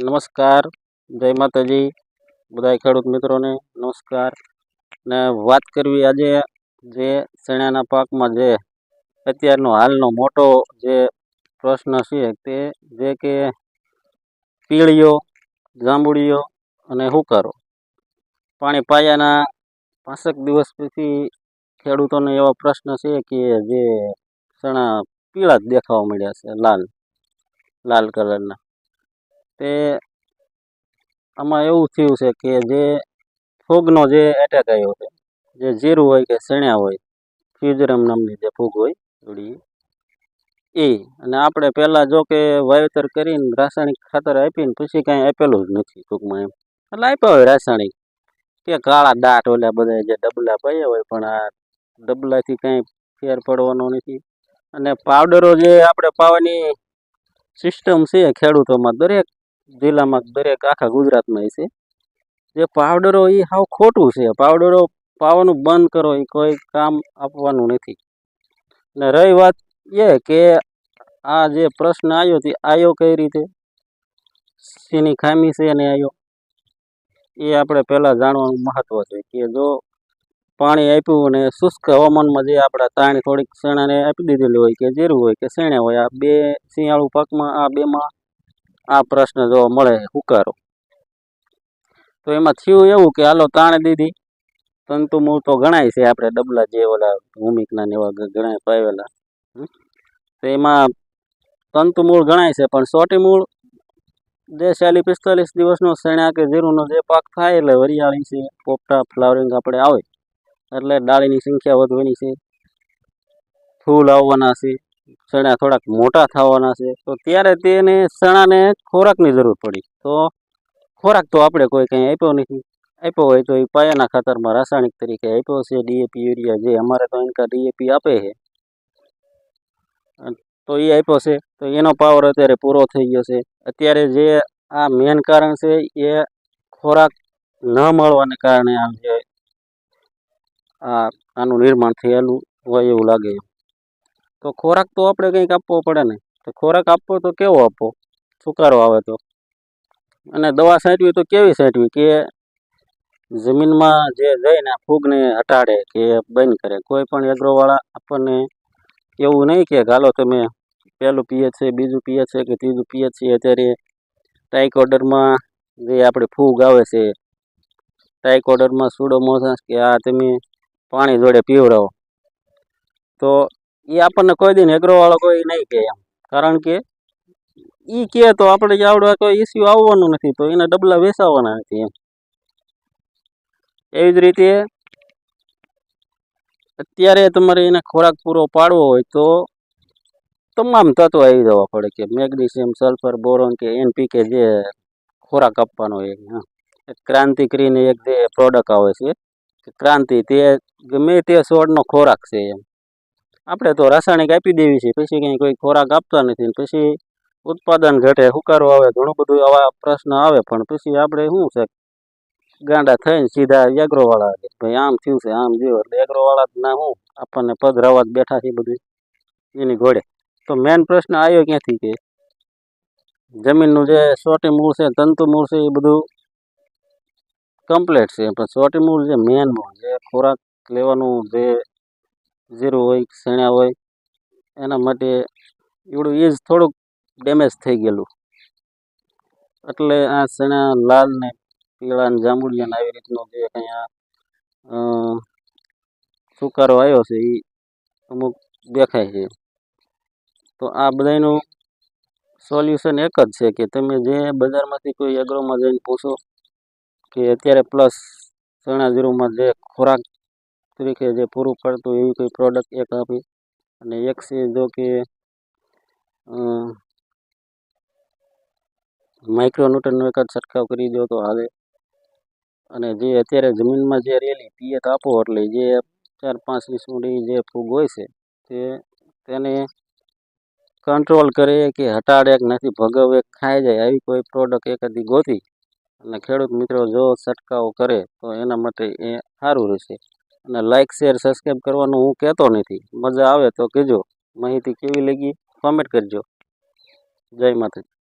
નમસ્કાર. જય માતાજી. બધા ખેડૂત મિત્રોને નમસ્કાર. ને વાત કરવી આજે જે ચણાના પાકમાં જે અત્યારનો હાલનો મોટો જે પ્રશ્ન છે તે જે કે પીળીઓ, જાંબુડીઓ અને હુકારો. પાણી પાયાના પાંસઠ દિવસ પછી ખેડૂતોને એવા પ્રશ્ન છે કે જે ચણા પીળા જ દેખાવા મળ્યા છે, લાલ. લાલ કલરના. તે આમાં એવું થયું છે કે જે ફૂગનો જે એટેક આવ્યો છે, જે જીરું હોય કે સણ્યા હોય, ફ્યુઝરમ નામની જે ફૂગ હોય થોડી એ. અને આપણે પહેલાં જો કે વાવેતર કરીને રાસાયણિક ખાતર આપીને પછી કાંઈ આપેલું જ નથી ટૂંકમાં એમ. એટલે આપ્યા હોય રાસાયણિક. કે કાળા દાટ ઓલા બધા જે ડબલા પાયા હોય, પણ આ ડબલાથી કાંઈ ફેર પડવાનો નથી. અને પાવડરો જે આપણે પાવાની સિસ્ટમ છે ખેડૂતોમાં દરેક જિલ્લામાં દરેક આખા ગુજરાતમાં છે. જે પાવડરો એ સાવ ખોટું છે. પાવડરો, પાવાનું બંધ કરો એ કોઈ કામ આપવાનું નથી. ને રહી વાત એ કે આ જે પ્રશ્ન આવ્યો તે આવ્યો કઈ રીતે? શેની ખામી છે અને આવ્યો એ આપણે પહેલાં જાણવાનું મહત્ત્વ છે કે જો પાણી આપ્યું અને શુષ્ક હવામાનમાં જે આપણા તાણી થોડીક શેણાને આપી દીધેલી હોય કે જીરું હોય કે શેણે હોય, આ બે શિયાળુ પાકમાં, આ બેમાં આ પ્રશ્ન જોવા મળે હુકારો. તો એમાં થયું એવું કે હાલો તાણે દીધી. તંતુ મૂળ તો ગણાય છે આપણે ડબલા જે ઓલા ભૂમિકના એવા ગણાય પાવેલા. તો એમાં તંતુ મૂળ ગણાય છે પણ સોટી મૂળ જે ચાલીસ પિસ્તાલીસ દિવસનો શેણા કે જીરુંનો જે પાક થાય એટલે વરિયાળી છે, પોપટા, ફ્લાવરિંગ આપણે આવે. એટલે ડાળીની સંખ્યા વધવાની છે. ફૂલ આવવાના છે. ચણા થોડાક મોટા થવાના છે, તો ત્યારે તેને ચણાને ખોરાકની જરૂર પડી. તો ખોરાક તો આપણે કોઈ કંઈ આપ્યો નથી. આપ્યો હોય તો એ પાયાના ખાતરમાં રાસાયણિક તરીકે આપ્યો છે ડીએપી યુરિયા જે અમારે તો એનકા ડીએપી આપે છે. તો એ આપ્યો છે, તો એનો પાવર અત્યારે પૂરો થઈ ગયો છે. અત્યારે જે આ મેન કારણ છે, એ ખોરાક ન મળવાને કારણે આ જે આનું નિર્માણ થયેલું હોય એવું લાગે તો ખોરાક તો આપણે કંઈક આપવો પડે ને. તો ખોરાક આપવો તો કેવો આપવો? સુકારો આવે તો. અને દવા છાંટવી તો કેવી છાંટવી? કે જમીનમાં જે જઈને ફૂગને હટાડે કે બંધ કરે. કોઈ પણ એગ્રોવાળા આપણને એવું નહીં કે ગાલો તમે પહેલું પીએચ છે, બીજું પીએચ છે કે ત્રીજું પીએચ છે. અત્યારે ટાઇકોડરમાં જે આપણે ફૂગ આવે છે ટાઇકોડરમાં સુડોમોનાસ કે આ તમે પાણી જોડે પીવડાવો. તો એ આપણને કોઈ દિન એગ્રોવાળો કોઈ નહીં કહે એમ. કારણ કે એ કહે તો આપણે જે આવડવા કોઈ ઇસ્યુ આવવાનું નથી, તો એના ડબલા વેસાવાના નથી એમ. એવી જ રીતે અત્યારે તમારે એને ખોરાક પૂરો પાડવો હોય તો તમામ તત્વો આવી જવા પડે કે મેગ્નેશિયમ, સલ્ફર, બોરોન કે એનપીકે જે ખોરાક આપવાનો હોય ક્રાંતિ કરીને એક જે પ્રોડક્ટ આવે છે ક્રાંતિ તે ગમે તે છોડનો ખોરાક છે એમ. આપણે તો રાસાયણિક આપી દેવી છે. પછી કંઈ કોઈ ખોરાક આપતા નથી પછી ઉત્પાદન ઘટે, હુકારો આવે, ઘણું બધું આવા પ્રશ્ન આવે. પણ પછી આપણે શું છે? ગાંડા થઈને સીધા એગ્રોવાળા વાળા ભાઈ આમ થયું છે, આમ થયું એટલે એગ્રોવાળા ના શું આપણને પગ રવા બેઠા છે બધું. એની ઘોડે. તો મેન પ્રશ્ન આવ્યો ક્યાંથી કે જમીનનું જે સોટી મૂળ છે, તંતુ મૂળ છે, એ બધું કમ્પ્લીટ છે. પણ સોટી મૂળ જે મેન મૂળ જે ખોરાક લેવાનું જે જીરું હોય શેણા હોય, એના માટે એવડું જ થોડુંક ડેમેજ થઈ ગયેલું. એટલે આ શેણા લાલ ને પીળા ને જાંબુડિયા ને આવી રીતનો જે અહીંયા સુકારો આવ્યો છે એ અમુક દેખાય છે. તો આ બધાનું સોલ્યુશન એક જ છે કે તમે જે બજારમાંથી કોઈ એગ્રોમાં જઈને પૂછો કે અત્યારે પ્લસ ચણા જીરુંમાં જે ખોરાક તરીકે જે પૂરું પાડતું એવી કોઈ પ્રોડક્ટ એક આપી. અને એક છે જો કે માઇક્રોન્યુટનનો જ છંટકાવ કરી દો તો હાલે. અને જે અત્યારે જમીનમાં જે રેલી પિયત આપો એટલે જે ચાર પાંચ વીસુડી જે ફૂગ હોય છે, તે તેને કંટ્રોલ કરે કે હટાડે કે નથી, ભગાવે, ખાઈ જાય આવી કોઈ પ્રોડક્ટ એક હતી ગોતી. અને ખેડૂત મિત્રો જો છંટકાવ કરે તો એના માટે એ સારું રહેશે. અને લાઇક શેર સબસ્ક્રાઈબ કરવાનું હું કહેતો નથી. મજા આવે તો કહેજો. માહિતી કેવી લાગી? કોમેન્ટ કરજો. જય માતાજી.